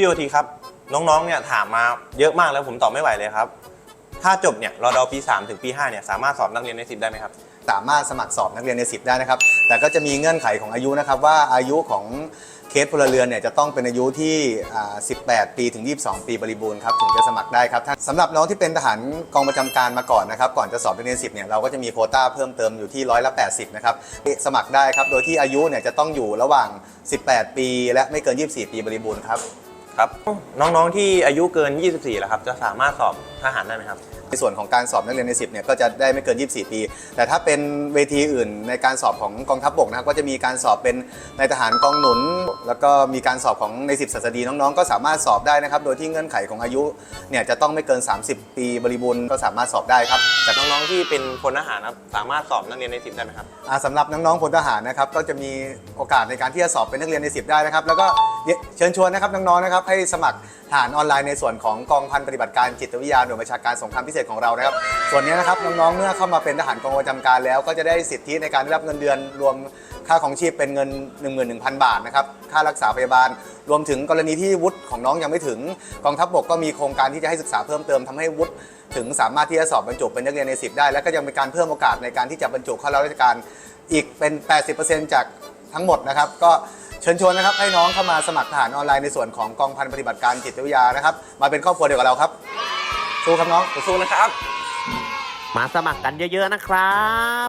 พี่โอทีครับ น้องๆ เนี่ยถามมาเยอะมากแล้วผมตอบไม่ไหวเลยครับ ถ้าจบเนี่ยรอดอปี 3 ถึงปี 5 เนี่ยสามารถสอบนักเรียนใน 10 ได้ไหมครับ สามารถสมัครสอบนักเรียนใน 10 ได้นะครับ แต่ก็จะมีเงื่อนไขของอายุนะครับ ว่าอายุของเคสพลเรือนเนี่ยจะต้องเป็นอายุที่อ่า18 ปีถึง 22 ปีบริบูรณ์ครับถึงจะสมัครได้ครับสำหรับน้องที่เป็นทหารกองประจำการมาก่อนนะครับ ก่อนจะสอบนักเรียน 10 เนี่ยเราก็จะมีโควต้าเพิ่มเติมอยู่ที่ร้อยละ 80 นะครับสมัครได้ครับโดยที่อายุเนี่ยจะต้องอยู่ระหว่าง 18 ปี และไม่เกิน 24 ปีบริบูรณ์ครับ ครับ น้องๆที่อายุเกิน 24 แล้วครับ จะสามารถสอบทหารได้ไหมครับ ในส่วนของการสอบนักเรียนใน 10เนี่ยก็จะได้ไม่เกิน 24 ปี แต่ถ้าเป็นเวทีอื่นในการสอบของกองทัพบกนะครับก็จะมีการสอบเป็นในายทหารกองหนุน แล้วก็มีการสอบของใน 10ศาสดีน้องๆ ก็สามารถสอบได้นะครับ โดยที่เงื่อนไขของอายุเนี่ยจะต้องไม่เกิน 30 ปีบริบูรณ์ก็สามารถสอบได้ครับ แต่น้องๆที่เป็นพลทหารครับสามารถสอบนักเรียนใน 10 ได้ไหมครับ อ่าสำหรับน้องๆพลทหารนะครับก็จะมีโอกาสในการที่จะสอบเป็นนักเรียนใน 10 ได้นะครับ แล้วก็ เชิญชวนนะครับน้องๆนะครับให้สมัครทหารออนไลน์ในส่วนของกองพันปฏิบัติการจิตวิทยาหน่วยบัญชาการสงครามพิเศษของเรานะครับ ส่วนนี้นะครับน้องๆเมื่อเข้ามาเป็นทหารกองประจำการแล้ว ก็จะได้สิทธิในการได้รับเงินเดือนรวมค่าของชีพเป็นเงิน 11,000 บาทนะครับค่ารักษาพยาบาล รวมถึงกรณีที่วุฒิของน้องยังไม่ถึงกองทัพบกก็มีโครงการที่จะให้ศึกษาเพิ่มเติมทำให้วุฒิถึงสามารถที่จะสอบบรรจุเป็นนักเรียนใน 10 ได้ และก็ยังมีการเพิ่มโอกาสในการที่จะบรรจุเข้ารับราชการอีกเป็น 80%จากทั้งหมดนะครับก็ ชิญชวนนะครับให้น้องเข้ามาสมัครทหารออนไลน์ในส่วนของกองพันปฏิบัติการจิตวิทยานะครับ มาเป็นครอบครัวเดียวกับเราครับ สู้ครับน้องสู้นะครับ มาสมัครกันเยอะๆนะครับ